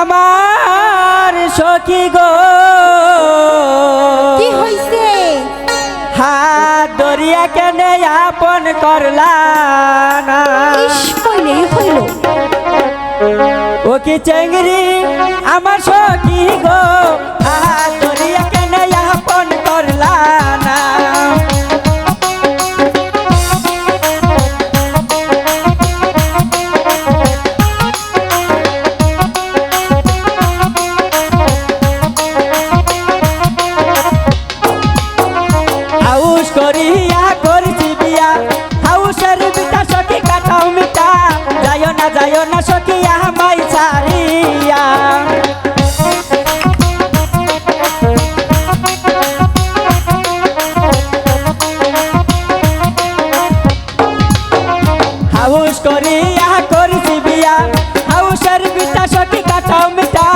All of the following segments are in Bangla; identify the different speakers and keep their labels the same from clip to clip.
Speaker 1: আমার সখী গো।
Speaker 2: কি হইছে?
Speaker 1: হাত দরিয়া কেনে আপন করলা না
Speaker 2: ইস হইলে হইল।
Speaker 1: ও কি চেংরি আমার সখী গো। হাত হাউস করিয়া করছি বিয়া। হাউসের পিতা সঠিক কাঠাও মিটা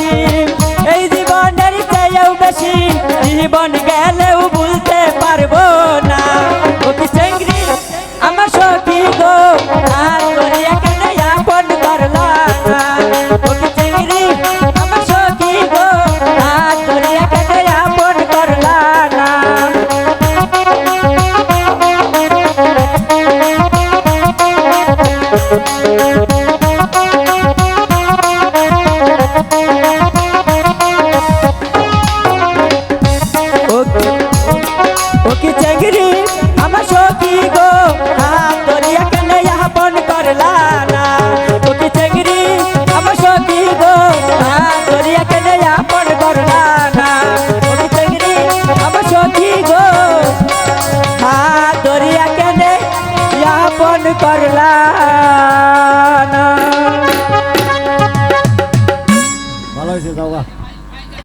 Speaker 1: Yeah. परला